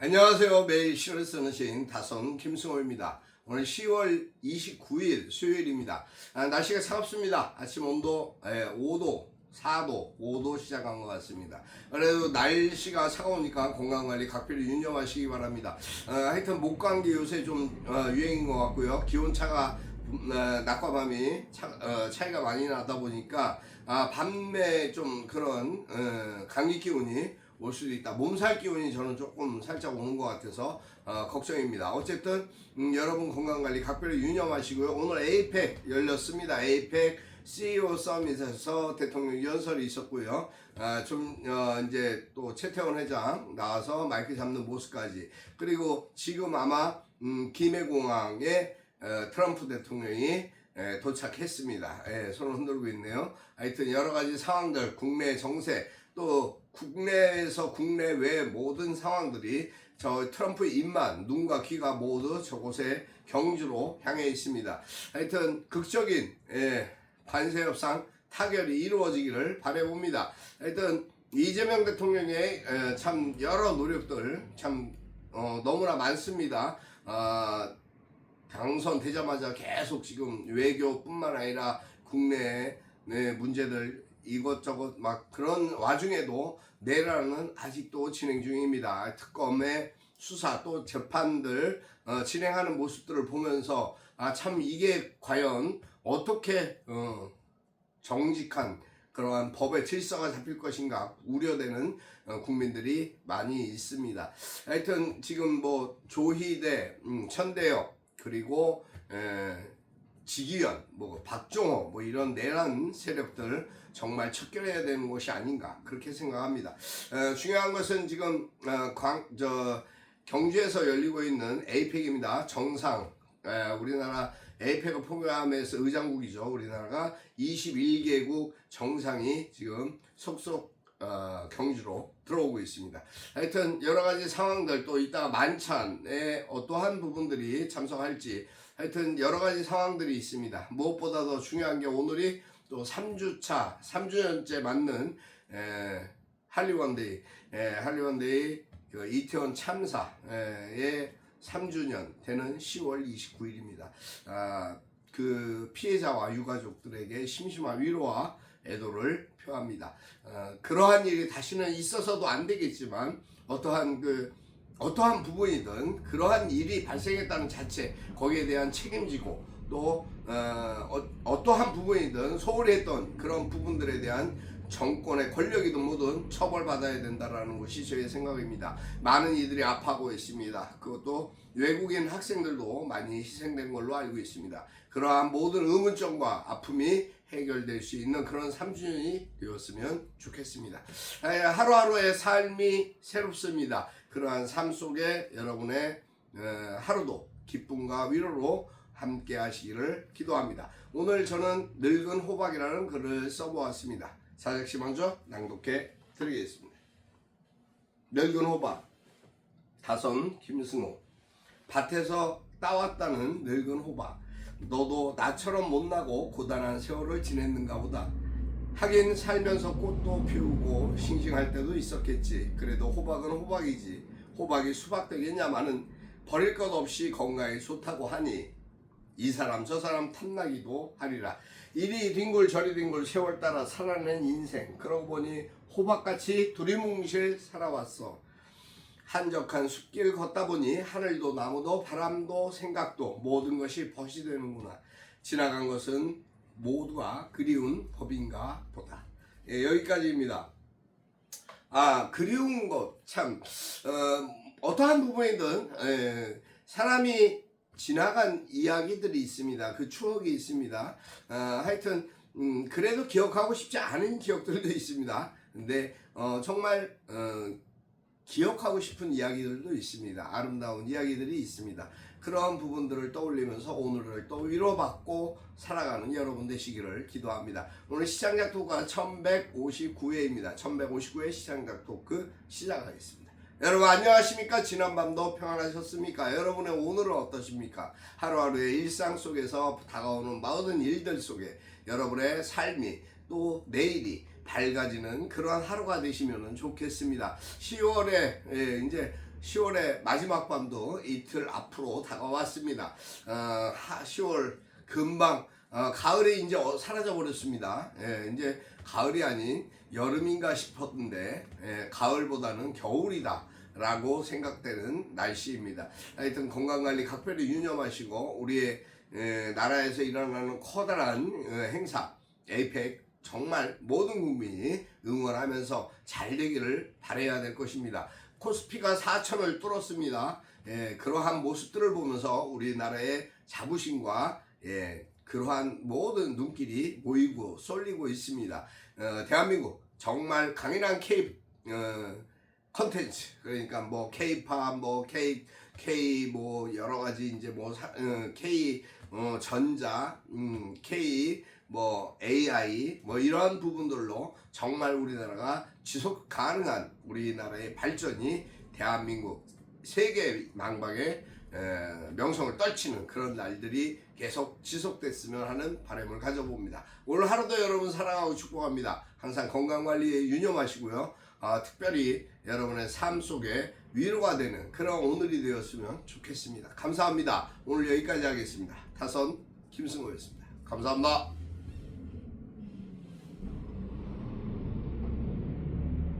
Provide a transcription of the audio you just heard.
안녕하세요. 매일 시를 쓰는 시인 다선 김승호입니다. 오늘 10월 29일 수요일입니다. 아, 날씨가 차갑습니다. 아침 온도 예, 5도, 4도, 5도 시작한 것 같습니다. 그래도 날씨가 차가우니까 건강관리 각별히 유념하시기 바랍니다. 어, 하여튼 목감기 요새 좀 어, 유행인 것 같고요. 기온차가 음, 어, 낮과 밤이 차, 어, 차이가 많이 나다 보니까 아, 밤에 좀 그런 어, 감기 기운이 올 수도 있다. 몸살 기운이 저는 조금 살짝 오는 것 같아서 어, 걱정입니다. 어쨌든 음, 여러분 건강 관리 각별히 유념하시고요. 오늘 에이펙 열렸습니다. 에이펙 CEO 서밋에서 대통령 연설이 있었고요. 아, 좀 어, 이제 또 최태원 회장 나와서 마이크 잡는 모습까지 그리고 지금 아마 음, 김해공항에 어, 트럼프 대통령이 에, 도착했습니다. 예, 손을 흔들고 있네요. 하여튼 여러 가지 상황들, 국내 정세, 또 국내에서 국내외 모든 상황들이 저 트럼프의 입만, 눈과 귀가 모두 저곳에 경주로 향해 있습니다. 하여튼 극적인 예, 관세 협상 타결이 이루어지기를 바라봅니다. 하여튼 이재명 대통령의 에, 참 여러 노력들 참 어, 너무나 많습니다. 아, 당선되자마자 계속 지금 외교뿐만 아니라 국내 네, 문제들 이것저것 막 그런 와중에도 내란은 아직도 진행 중입니다. 특검의 수사 또 재판들 어, 진행하는 모습들을 보면서 아 참 이게 과연 어떻게 어, 정직한 그러한 법의 질서가 잡힐 것인가 우려되는 어, 국민들이 많이 있습니다. 하여튼 지금 뭐 조희대, 음, 천대엽 그리고 에, 지기현, 뭐 박종호, 뭐 이런 내란 세력들 정말 척결해야 되는 것이 아닌가 그렇게 생각합니다. 에, 중요한 것은 지금 어, 광, 저 경주에서 열리고 있는 에이펙입니다. 정상 에, 우리나라 에이펙을 포함해서 의장국이죠. 우리나라가 21개국 정상이 지금 속속 어, 경주로 들어오고 있습니다. 하여튼 여러 가지 상황들 또 이따가 만찬에 어떠한 부분들이 참석할지 하여튼 여러 가지 상황들이 있습니다. 무엇보다 더 중요한 게 오늘이 또 3주차, 3주년째 맞는 에, 할리원데이, 에, 할리원데이 그 이태원 참사의 3주년 되는 10월 29일입니다. 아, 그 피해자와 유가족들에게 심심한 위로와 애도를 표합니다. 어, 그러한 일이 다시는 있어서도 안 되겠지만 어떠한 그 어떠한 부분이든 그러한 일이 발생했다는 자체 거기에 대한 책임지고 또 어, 어, 떠한 부분이든 소홀히 했던 그런 부분들에 대한 정권의 권력이든 뭐든 처벌받아야 된다라는 것이 저의 생각입니다. 많은 이들이 아파하고 있습니다. 그것도 외국인 학생들도 많이 희생된 걸로 알고 있습니다. 그러한 모든 의문점과 아픔이 해결될 수 있는 그런 3주년이 되었으면 좋겠습니다. 에, 하루하루의 삶이 새롭습니다. 그러한 삶 속에 여러분의 에, 하루도 기쁨과 위로로 함께 하시기를 기도합니다. 오늘 저는 늙은 호박이라는 글을 써보았습니다. 사적시 먼저 낭독해 드리겠습니다. 늙은 호박 다선 김승호 밭에서 따왔다는 늙은 호박 너도 나처럼 못나고 고단한 세월을 지냈는가 보다 하긴 살면서 꽃도 피우고 싱싱할 때도 있었겠지. 그래도 호박은 호박이지. 호박이 수박 되겠냐마는 버릴 것 없이 건강에 좋다고 하니 이 사람 저 사람 탐나기도 하리라. 이리 뒹굴 저리 뒹굴 세월 따라 살아낸 인생. 그러고 보니 호박같이 두리뭉실 살아왔어. 한적한 숲길 걷다 보니 하늘도 나무도 바람도 생각도 모든 것이 벗이 되는구나. 지나간 것은 모두가 그리운 법인가 보다 예, 여기까지입니다 아 그리운 것 참 어, 어떠한 부분이든 예, 사람이 지나간 이야기들이 있습니다. 그 추억이 있습니다. 어, 하여튼 음, 그래도 기억하고 싶지 않은 기억들도 있습니다. 근데 어, 정말 어, 기억하고 싶은 이야기들도 있습니다. 아름다운 이야기들이 있습니다. 그러한 부분들을 떠올리면서 오늘을 또 위로받고 살아가는 여러분 되시기를 기도합니다. 오늘 시장작 토크가 1159회입니다. 1159회 시장작 토크 시작하겠습니다. 여러분 안녕하십니까? 지난밤도 평안하셨습니까? 여러분의 오늘은 어떠십니까? 하루하루의 일상 속에서 다가오는 모든 일들 속에 여러분의 삶이 또 내일이 밝아지는 그러한 하루가 되시면 좋겠습니다. 10월에 예, 이제 10월의 마지막 밤도 이틀 앞으로 다가왔습니다. 어, 하, 10월 금방 어, 가을이 이제 어, 사라져 버렸습니다. 예, 이제 가을이 아닌 여름인가 싶었는데 예, 가을보다는 겨울이다. 라고 생각되는 날씨입니다. 하여튼 건강관리 각별히 유념하시고 우리의 에, 나라에서 일어나는 커다란 어, 행사 에이펙 정말 모든 국민이 응원하면서 잘 되기를 바라야 될 것입니다. 코스피가 4천을 뚫었습니다. 예, 그러한 모습들을 보면서 우리나라의 자부심과 예, 그러한 모든 눈길이 모이고 쏠리고 있습니다. 어, 대한민국 정말 강인한 K 어, 컨텐츠 그러니까 뭐 K-팝 뭐 K K 뭐 여러 가지 이제 뭐 사- 어, K 어, 전자 음, K 뭐 AI 뭐 이러한 부분들로 정말 우리나라가 지속 가능한 우리나라의 발전이 대한민국 세계 망방의 에, 명성을 떨치는 그런 날들이 계속 지속됐으면 하는 바람을 가져봅니다. 오늘 하루도 여러분 사랑하고 축복합니다. 항상 건강 관리에 유념하시고요. 아, 특별히 여러분의 삶 속에 위로가 되는 그런 오늘이 되었으면 좋겠습니다. 감사합니다. 오늘 여기까지 하겠습니다. 타선 김승호였습니다. 감사합니다.